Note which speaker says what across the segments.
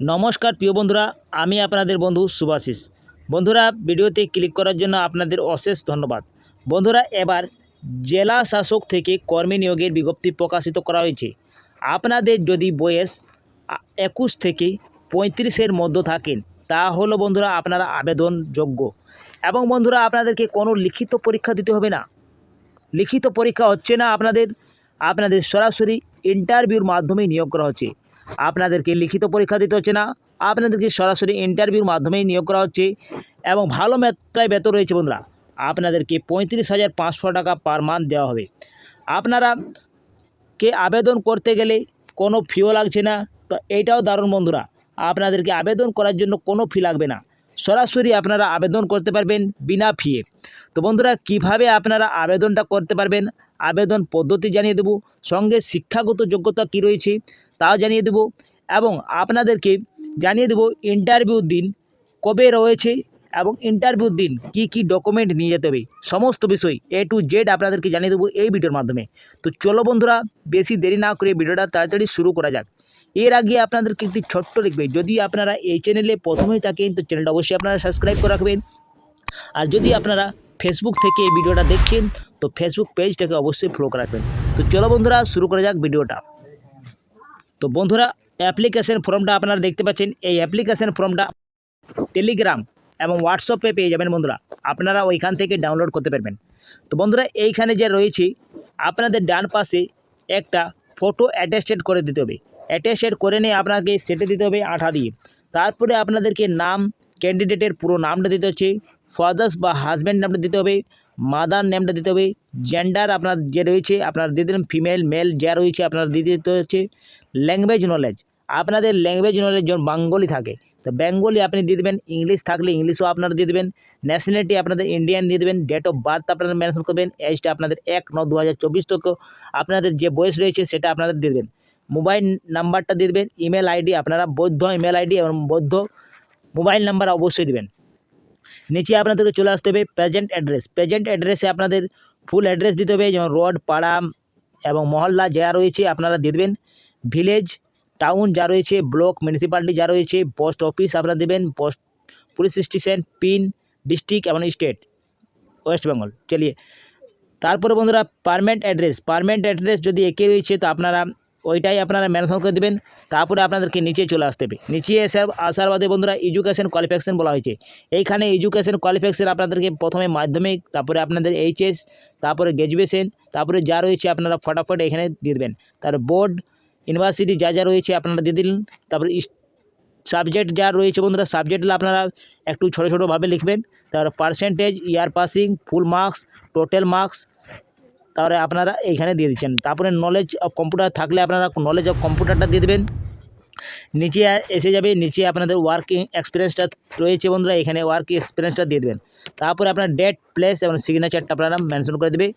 Speaker 1: নমস্কার প্রিয় বন্ধুরা, আমি আপনাদের বন্ধু সুভাশিস বন্ধুরা, ভিডিওতে ক্লিক করার জন্য আপনাদের অশেষ ধন্যবাদ। বন্ধুরা, এবার জেলা শাসক থেকে কর্মী নিয়োগের বিজ্ঞপ্তি প্রকাশিত করা হয়েছে। আপনাদের যদি বয়স একুশ থেকে পঁয়ত্রিশের মধ্যে থাকেন, তাহলে বন্ধুরা আপনারা আবেদনযোগ্য। এবং বন্ধুরা, আপনাদেরকে কোনো লিখিত পরীক্ষা দিতে হবে না। লিখিত পরীক্ষা হচ্ছে না আপনাদের আপনাদের সরাসরি ইন্টারভিউর মাধ্যমে নিয়োগ করা হচ্ছে। আপনাদেরকে লিখিত পরীক্ষা দিতে হচ্ছে না। আপনাদেরকে সরাসরি ইন্টারভিউর মাধ্যমেই নিয়োগ করা হচ্ছে এবং ভালো মাত্রায় বেতন রয়েছে বন্ধুরা। আপনাদেরকে পঁয়ত্রিশ হাজার পাঁচশো টাকা পার মান্থ দেওয়া হবে। আপনারা কে আবেদন করতে গেলে কোনো ফিও লাগছে না। তো এইটাও দারুণ বন্ধুরা। আপনাদেরকে আবেদন করার জন্য কোনো ফি লাগবে না। সরাসরি আপনারা আবেদন করতে পারবেন বিনা ফিয়ে তো বন্ধুরা, কীভাবে আপনারা আবেদনটা করতে পারবেন? আবেদন পদ্ধতি জানিয়ে দেবো। সঙ্গে শিক্ষাগত যোগ্যতা কী রয়েছে তাও জানিয়ে দেবো। এবং আপনাদেরকে জানিয়ে দেবো ইন্টারভিউর দিন কবে রয়েছে এবং ইন্টারভিউর দিন কি কি ডকুমেন্ট নিয়ে যেতে হবে। সমস্ত বিষয় এ টু জেড আপনাদেরকে জানিয়ে দেবো এই ভিডিওর মাধ্যমে। তো চলো বন্ধুরা, বেশি দেরি না করে ভিডিওটা তাড়াতাড়ি শুরু করা যাক। এর আগে আপনাদেরকে একটি ছোট্ট লিখবে যদি আপনারা এই চ্যানেলে প্রথমেই থাকেন, তো চ্যানেলটা অবশ্যই আপনারা সাবস্ক্রাইব করে রাখবেন। আর যদি আপনারা ফেসবুক থেকে এই ভিডিওটা দেখছেন, তো ফেসবুক পেজটাকে অবশ্যই ফলো করে রাখবেন। তো চলো বন্ধুরা, শুরু করা যাক ভিডিওটা। তো বন্ধুরা অ্যাপ্লিকেশন ফর্মটা আপনারা দেখতে পাচ্ছেন। এই অ্যাপ্লিকেশন ফর্মটা টেলিগ্রাম এবং হোয়াটসঅ্যাপে পেয়ে যাবেন বন্ধুরা। আপনারা ওইখান থেকে ডাউনলোড করতে পারবেন। তো বন্ধুরা, এইখানে যে রয়েছে, আপনাদের ডান পাশে একটা ফটো অ্যাটাস্টেড করে দিতে হবে। অ্যাটাস্টেড করে নিয়ে আপনাকে সেটে দিতে হবে আঠা দিয়ে। তারপরে আপনাদেরকে নাম ক্যান্ডিডেটের পুরো নামটা দিতে হচ্ছে ফাদার্স বা হাজব্যান্ড নামটা দিতে হবে মাদার নেমটা দিতে হবে জেন্ডার আপনার যে রয়েছে, আপনার দিয়ে দিলেন ফিমেল মেল যা রয়েছে আপনার দিয়ে দিতে হচ্ছে ল্যাঙ্গুয়েজ নলেজ আপনাদের ল্যাঙ্গুয়েজ নলেজ যেমন বাঙ্গলি থাকে তো বেঙ্গলি আপনি দিয়ে দেবেন, ইংলিশ থাকলে ইংলিশও আপনারা দিয়ে দেবেন ন্যাশনালিটি আপনাদের ইন্ডিয়ান দিয়ে দেবেন ডেট অফ বার্থ আপনারা মেনশন করবেন এজটা আপনাদের এক ন দু হাজার চব্বিশ থেকে আপনাদের যে বয়স রয়েছে সেটা আপনাদের দিয়ে দেবেন। মোবাইল নাম্বারটা দিয়ে দেবেন ইমেল আইডি আপনারা বৈধ ইমেল আইডি এবং বৈধ মোবাইল নাম্বার অবশ্যই দেবেন। নিচে আপনাদেরকে চলে আসতে হবে প্রেজেন্ট অ্যাড্রেস প্রেজেন্ট অ্যাড্রেসে আপনাদের ফুল অ্যাড্রেস দিতে হবে, যেমন রোড পাড়া এবং মহল্লা যা রয়েছে আপনারা দিয়ে দেবেন। ভিলেজ টাউন যা রয়েছে, ব্লক মিউনিসিপ্যালিটি যা রয়েছে পোস্ট অফিস আপনারা দেবেন post police station pin district এবং স্টেট ওয়েস্ট বেঙ্গল চলিয়ে। তারপরে বন্ধুরা পারমানেন্ট অ্যাড্রেস পারমানেন্ট অ্যাড্রেস যদি একে রয়েছে, তো আপনারা ওইটাই আপনারা মেনশন করে দেবেন, তারপরে আপনাদেরকে নিচে চলে আসতে হবে। নিচে এসে আসার বাদে বন্ধুরা এডুকেশন কোয়ালিফিকেশন বলা হয়েছে। এইখানে এডুকেশন কোয়ালিফিকেশন আপনাদেরকে প্রথমে মাধ্যমিক, তারপরে আপনাদের এইচএস তারপরে গ্র্যাজুয়েশন তারপরে যা রয়েছে আপনারা ফটাফট এখানে দিয়ে দেবেন। তার বোর্ড ইউনিভার্সিটি যা যা রয়েছে আপনারা দিয়ে দিলেন। তারপরে সাবজেক্ট যা রয়েছে বন্ধুরা সাবজেক্টগুলো আপনারা একটু ছোটো ছোটোভাবে লিখবেন। তারপরে percentage year passing full marks total marks তারপরে আপনারা এখানে দিয়ে দিচ্ছেন। তারপরে নলেজ অফ কম্পিউটার থাকলে আপনারা নলেজ অফ কম্পিউটারটা দিয়ে দেবেন। নিচে এসে যাবে, নিচে আপনাদের ওয়ার্কিং এক্সপিরিয়েন্সটা রয়েছে বন্ধুরা, এখানে ওয়ার্কিং এক্সপিরিয়েন্সটা দিয়ে দেবেন। তারপরে আপনার ডেট প্লেস এবং সিগনেচারটা আপনারা মেনশন করে দেবে।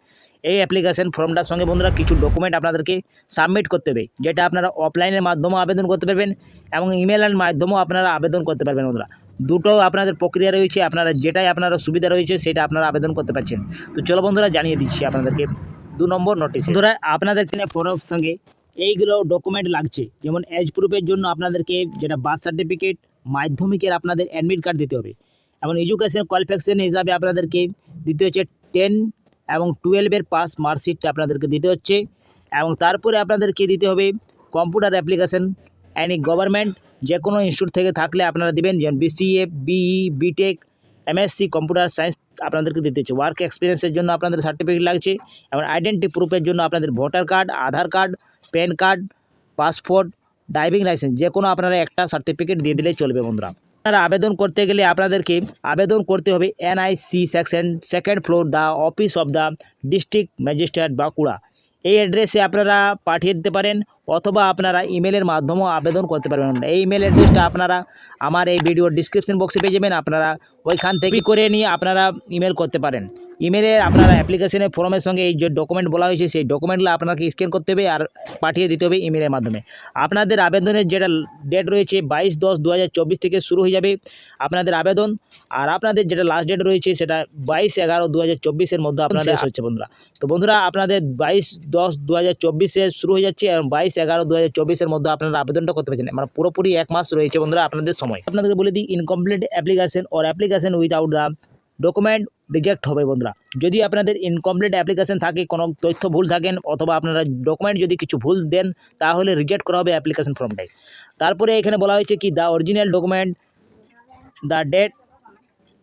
Speaker 1: এই অ্যাপ্লিকেশন ফর্মটার সঙ্গে বন্ধুরা কিছু ডকুমেন্ট আপনাদেরকে সাবমিট করতে হবে, যেটা আপনারা অফলাইনের মাধ্যমেও আবেদন করতে পারবেন এবং ইমেলের মাধ্যমেও আপনারা আবেদন করতে পারবেন বন্ধুরা। দুটো আপনাদের প্রক্রিয়া রয়েছে, আপনারা যেটাই আপনারা সুবিধা রয়েছে সেটা আপনারা আবেদন করতে পারছেন। তো চলো বন্ধুরা জানিয়ে দিচ্ছি আপনাদেরকে দু নম্বর নোটিশ বন্ধুরা, আপনাদের কিনে ফর্মের সঙ্গে এইগুলো ডকুমেন্ট লাগছে। যেমন এজ প্রুফের জন্য আপনাদেরকে যেটা বার্থ সার্টিফিকেট মাধ্যমিকের আপনাদের অ্যাডমিট কার্ড দিতে হবে। এবং এডুকেশন কোয়ালিফিকেশন হিসাবে আপনাদেরকে দিতে হচ্ছে টেন এবং টুয়েলভের পাস মার্কশিটটা আপনাদেরকে দিতে হচ্ছে। এবং তারপরে আপনাদেরকে দিতে হবে কম্পিউটার অ্যাপ্লিকেশন অ্যানি গভর্নমেন্ট যে কোনো ইনস্টিটিউট থেকে থাকলে আপনারা দেবেন। যেমন BCA BE BTech MSc computer science আপনাদেরকে দিতে হচ্ছে। ওয়ার্ক এক্সপিরিয়েন্সের জন্য আপনাদের সার্টিফিকেট লাগছে। এবং আইডেন্টি প্রুফের জন্য আপনাদের voter card Aadhaar card PAN card passport driving licence যে কোনো আপনারা একটা সার্টিফিকেট দিয়ে দিলেই চলবে বন্ধুরা। আপনারা আবেদন করতে গেলে আপনাদেরকে আবেদন করতে হবে NIC section second floor the office of the district magistrate Bankura. এই অ্যাড্রেসে আপনারা পাঠিয়ে দিতে পারেন অথবা আপনারা ইমেলের মাধ্যমেও আবেদন করতে পারবেন এই ইমেল অ্যাড্রেসটা আপনারা আমার এই ভিডিওর ডিসক্রিপশন বক্সে পেয়ে যাবেন আপনারা ওইখান থেকে করে নিয়ে আপনারা ইমেল করতে পারেন। ইমেলে আপনারা অ্যাপ্লিকেশনের ফর্মের সঙ্গে এই যে ডকুমেন্ট বলা হয়েছে সেই ডকুমেন্টগুলো আপনাকে স্ক্যান করতে হবে আর পাঠিয়ে দিতে হবে ইমেলের মাধ্যমে। আপনাদের আবেদনের যেটা ডেট রয়েছে বাইশ দশ দু থেকে শুরু হয়ে যাবে আপনাদের আবেদন। আর আপনাদের যেটা লাস্ট ডেট রয়েছে সেটা বাইশ এগারো দু হাজার চব্বিশের মধ্যে আপনার শেষ হচ্ছে বন্ধুরা। তো বন্ধুরা আপনাদের বাইশ দশ দু হাজার চব্বিশে শুরু হয়ে যাচ্ছে এবং বাইশ এগারো দু হাজার চব্বিশের মধ্যে আপনারা আবেদনটা করতে পারছেন। মানে পুরোপুরি এক মাস রয়েছে বন্ধুরা আপনাদের সময়। আপনাদেরকে বলে দিই incomplete application or application without the document reject হবে বন্ধুরা। যদি আপনাদের ইনকমপ্লিট অ্যাপ্লিকেশন থাকে, কোনো তথ্য ভুল থাকেন, অথবা আপনারা ডকুমেন্ট যদি কিছু ভুল দেন, তাহলে রিজেক্ট করা হবে অ্যাপ্লিকেশন ফর্মটাই তারপরে এখানে বলা হয়েছে কি the original document the date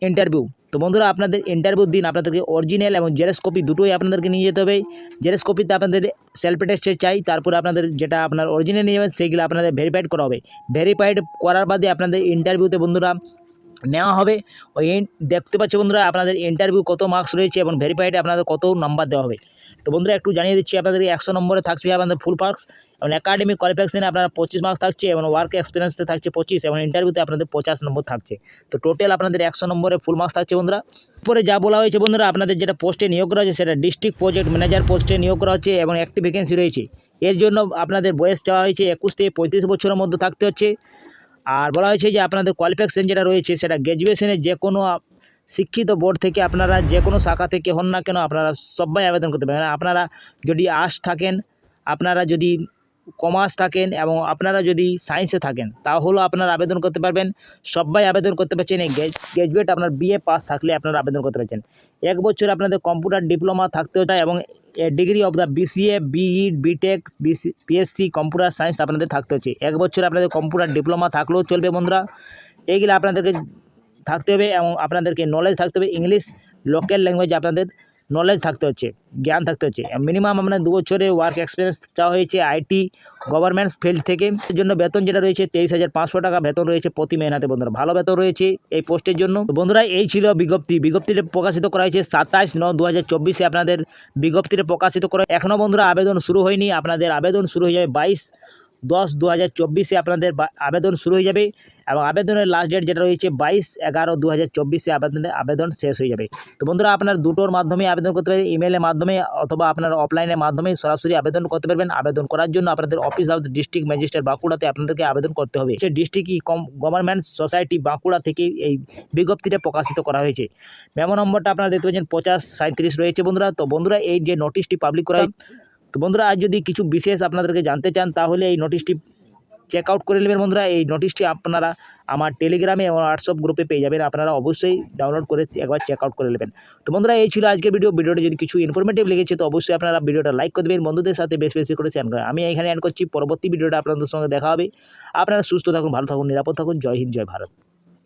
Speaker 1: interview তো বন্ধুরা, আপনাদের ইন্টারভিউ দিন, আপনাদেরকে অরিজিনাল এবং জেরক্স কপি দুটোই আপনাদেরকে নিয়ে যেতে হবে। জেরক্স কপিতে আপনাদের সেলফ টেস্টের চাই, তারপরে আপনাদের যেটা আপনার অরিজিনাল নিয়ে যাবেন, সেইগুলো আপনাদের ভেরিফাইড করা হবে। ভেরিফাইড করার বাদে আপনাদের ইন্টারভিউতে বন্ধুরা নেওয়া হবে। ওই দেখতে পাচ্ছি বন্ধুরা, আপনাদের ইন্টারভিউ কত মার্কস রয়েছে এবং ভেরিফাইডে আপনাদের কত নাম্বার দেওয়া হবে। তো বন্ধুরা, একটু জানিয়ে দিচ্ছি, আপনাদের একশো নম্বরে থাকছে আপনাদের ফুল মার্কস এবং একাডেমিক কোয়ালিফিকেশনে আপনারা পঁচিশ মার্কস থাকছে এবং ওয়ার্ক এক্সপিরিয়েন্সে থাকছে পঁচিশ এবং ইন্টারভিউতে আপনাদের পঞ্চাশ নম্বর থাকছে। তো টোটাল আপনাদের একশো নম্বরে ফুল মার্কস থাকছে বন্ধুরা। পরে যা বলা হয়েছে বন্ধুরা, আপনাদের যেটা পোস্টে নিয়োগ করা হচ্ছে সেটা ডিস্ট্রিক্ট প্রজেক্ট ম্যানেজার পোস্টে নিয়োগ করা হচ্ছে এবং একটি ভ্যাকেন্সি রয়েছে। এর জন্য আপনাদের বয়স চাওয়া হয়েছে একুশ থেকে পঁয়ত্রিশ বছরের মধ্যে থাকতে হচ্ছে। আর বলা হয়েছে যে আপনাদের কোয়ালিফিকেশন যেটা রয়েছে সেটা গ্র্যাজুয়েশনের যে কোনো শিক্ষিত বোর্ড থেকে আপনারা যে কোনো শাখা থেকে হন না কেন আপনারা সবাই আবেদন করতে পারেন। আপনারা যদি আর্টস থাকেন, আপনারা যদি কমার্স থাকেন এবং আপনারা যদি সায়েন্সে থাকেন, তাহলেও আপনারা আবেদন করতে পারবেন। সবাই আবেদন করতে পারছেন, এই গ্র্যাজুয়েট আপনার বিএ পাস থাকলে আপনারা আবেদন করতে পারছেন। এক বছর আপনাদের কম্পিউটার ডিপ্লোমা থাকতে হয় এবং degree of the BCA BE BTech BC PSC computer science আপনাদের থাকতে হচ্ছে। এক বছর আপনাদের কম্পিউটার ডিপ্লোমা থাকলেও চলবে বন্ধুরা। এইগুলো আপনাদেরকে থাকতে হবে এবং আপনাদেরকে নলেজ থাকতে হবে। ইংলিশ লোকাল ল্যাঙ্গুয়েজ আপনাদের নলেজ থাকতে হচ্ছে, জ্ঞান থাকতে হচ্ছে। মিনিমাম আপনার দু বছরের ওয়ার্ক এক্সপিরিয়েন্স চাওয়া হয়েছে আইটি গভর্নমেন্ট ফিল্ড থেকে। এর জন্য বেতন যেটা রয়েছে তেইশ হাজার পাঁচশো টাকা, বেতন রয়েছে প্রতি মেহনাতে বন্ধুরা। ভালো বেতন রয়েছে এই পোস্টের জন্য। বন্ধুরা, এই ছিল বিজ্ঞপ্তি। বিজ্ঞপ্তিটা প্রকাশিত করা হয়েছে সাতাশ ন দু হাজার চব্বিশে আপনাদের বিজ্ঞপ্তিটা প্রকাশিত করা এখনও বন্ধুরা আবেদন শুরু হয়নি। আপনাদের আবেদন শুরু হয়ে যাবে বাইশ দশ দু হাজার চব্বিশে আপনাদের আবেদন শুরু হয়ে যাবে এবং আবেদনের লাস্ট ডেট যেটা রয়েছে বাইশ এগারো দু হাজার চব্বিশে আবেদনের আবেদন শেষ হয়ে যাবে। তো বন্ধুরা আপনার দুটোর মাধ্যমে আবেদন করতে পারেন ইমেলের মাধ্যমে অথবা আপনার অফলাইনের মাধ্যমে সরাসরি আবেদন করতে পারবেন। আবেদন করার জন্য আপনাদের অফিস অফ ডিস্ট্রিক্ট ম্যাজিস্ট্রেট বাঁকুড়াতে আপনাদেরকে আবেদন করতে হবে। সে district e com government society Bankura থেকে এই বিজ্ঞপ্তিটা প্রকাশিত করা হয়েছে। মেমো নম্বরটা আপনারা দেখতে পাচ্ছেন পঞ্চাশ সাঁত্রিশ রয়েছে বন্ধুরা। তো বন্ধুরা এই যে নোটিশটি পাবলিক করা তো বন্ধুরা, আজ যদি কিছু বিশেষ আপনাদেরকে জানতে চান, তাহলে এই নোটিশটি চেক আউট করে নেবেন বন্ধুরা। এই নোটিশটি আপনারা আমার টেলিগ্রামে এবং হোয়াটসঅ্যাপ গ্রুপে পেয়ে যাবেন। আপনারা অবশ্যই ডাউনলোড করে একবার চেক আউট করে নেবেন। তো বন্ধুরা, এই ছিল আজকের ভিডিও ভিডিওটা যদি কিছু ইনফরমেটিভ লেগেছে, তো অবশ্যই আপনারা ভিডিওটা লাইক করে দেবেন। বন্ধুদের সাথে বেশ বেশি করে শেয়ার করেন আমি এখানে অ্যাড করছি। পরবর্তী ভিডিওটা আপনাদের সঙ্গে দেখা হবে। আপনারা সুস্থ থাকুন, ভালো থাকুন, নিরাপদ থাকুন। জয় হিন্দ, জয় ভারত।